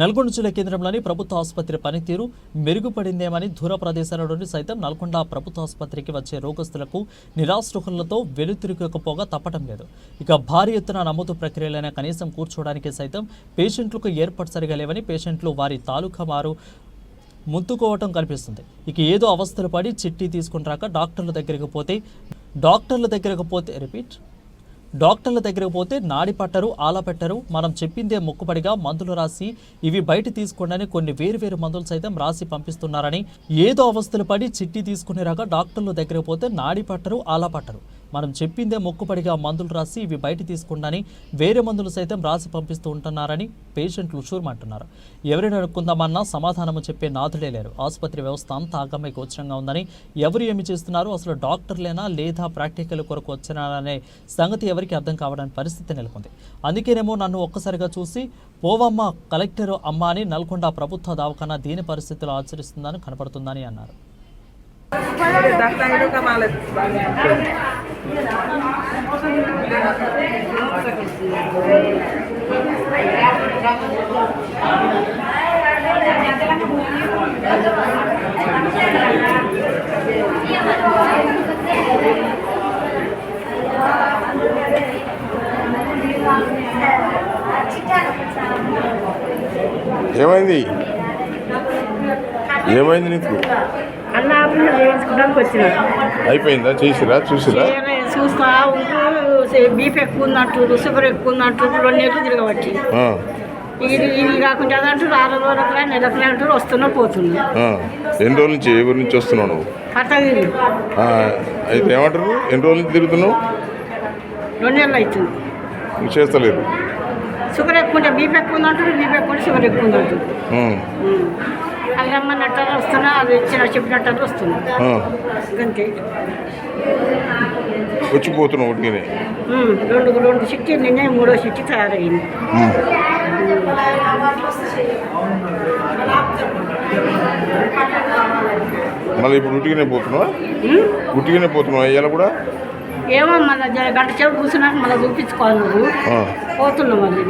నల్గొండ జిల్లా కేంద్రంలోని ప్రభుత్వ ఆసుపత్రి పనితీరు మెరుగుపడిందేమని దూర ప్రదేశాల నుండి సైతం నల్గొండ ప్రభుత్వ ఆసుపత్రికి వచ్చే రోగస్తులకు నిరాశృహులతో వెలుతిరగకపోగా తప్పటం లేదు. ఇక భారీ ఎత్తున నమోదు ప్రక్రియలైన కనీసం కూర్చోవడానికి సైతం పేషెంట్లకు ఏర్పాటు సరిగా లేవని పేషెంట్లు వారి తాలూకా వారు ముందుకోవటం కనిపిస్తుంది. ఇక ఏదో అవస్థలు పడి చిట్టి తీసుకుని రాక డాక్టర్ల దగ్గరికి పోతే డాక్టర్ల దగ్గరకు పోతే రిపీట్ డాక్టర్ల దగ్గరకు పోతే నాడి పట్టరు ఆలా పెట్టరు. మనం చెప్పిందే మొక్కుబడిగా మందులు రాసి ఇవి బయట తీసుకోండి కొన్ని వేరు వేరు మందులు సైతం రాసి పంపిస్తున్నారని ఏదో అవస్థలు పడి చిట్టి తీసుకునేరాక డాక్టర్ల దగ్గరకు పోతే నాడి పట్టరు ఆలా పట్టరు. మనం చెప్పిందే మొక్కుపడిగా మందులు రాసి ఇవి బయట తీసుకుండాని వేరే మందులు సైతం రాసి పంపిస్తూ ఉంటున్నారని పేషెంట్లు షూర్మంటున్నారు ఎవరిని అనుకుందామన్నా సమాధానము చెప్పే నాథుడే లేరు. ఆసుపత్రి వ్యవస్థ అంతా ఆగమ్య గోచరంగా ఉందని ఎవరు ఏమి చేస్తున్నారు? అసలు డాక్టర్లేనా లేదా ప్రాక్టికల్ కొరకు వచ్చినారనే సంగతి ఎవరికి అర్థం కావడానికి పరిస్థితి నెలకొంది. అందుకేనేమో నన్ను ఒక్కసారిగా చూసి పోవమ్మ కలెక్టర్ అమ్మ అని నల్గొండ ప్రభుత్వ దవాఖానా దీని పరిస్థితులు ఆచరిస్తుందని కనపడుతుందని అన్నారు. datang itu ke Malet. ఏమైంది ఏమైంది నీకు? అన్న ఆపరేషన్ చేయించుకోవడానికి వచ్చిన అయిపోయిందా? చేసిరా? చూసిరా? చూస్తా ఉంటూ బీపీ ఎక్కువ ఉందంటారు షుగర్ ఎక్కువ ఉందంటారు రెండు నెలలు తిరగబట్టి. ఇది ఇది కాకుండా అదంటారు ఆరు రోజులకి నెలకి అంటారు వస్తున్నా పోతున్నా. ఎన్ని రోజుల నుంచి ఏ ఊరి నుంచి వస్తున్నావు నువ్వు? ఆ, అయితే ఏమంటారు? ఎన్ని రోజుల నుంచి తిరుగుతున్నావు? రెండు నెలలు అవుతుంది. నువ్వు చేస్తలేదు. షుగర్ ఎక్కువ ఉంటే బీపీ ఎక్కువ ఉందంటారు బీపీ ఎక్కువ షుగర్ ఎక్కువ ఉందంటారు అది రమ్మన్నట్టు వస్తున్నా అది ఇచ్చిన చెప్పినట్టు వస్తున్నా. అంతే వచ్చిపోతున్నావు ఒట్టుగానే. రెండు రెండు సిట్టి నిన్నే మూడో సిట్టి తయారయ్యింది. మళ్ళీ ఇప్పుడు ఉట్టిగానే పోతున్నావా? ఉట్టిగానే పోతున్నావా ఇవాళ కూడా? ఏమో మళ్ళీ గంట చెవి కూర్చున్నాక మళ్ళీ చూపించుకోవాలి నువ్వు. పోతున్నావు మళ్ళీ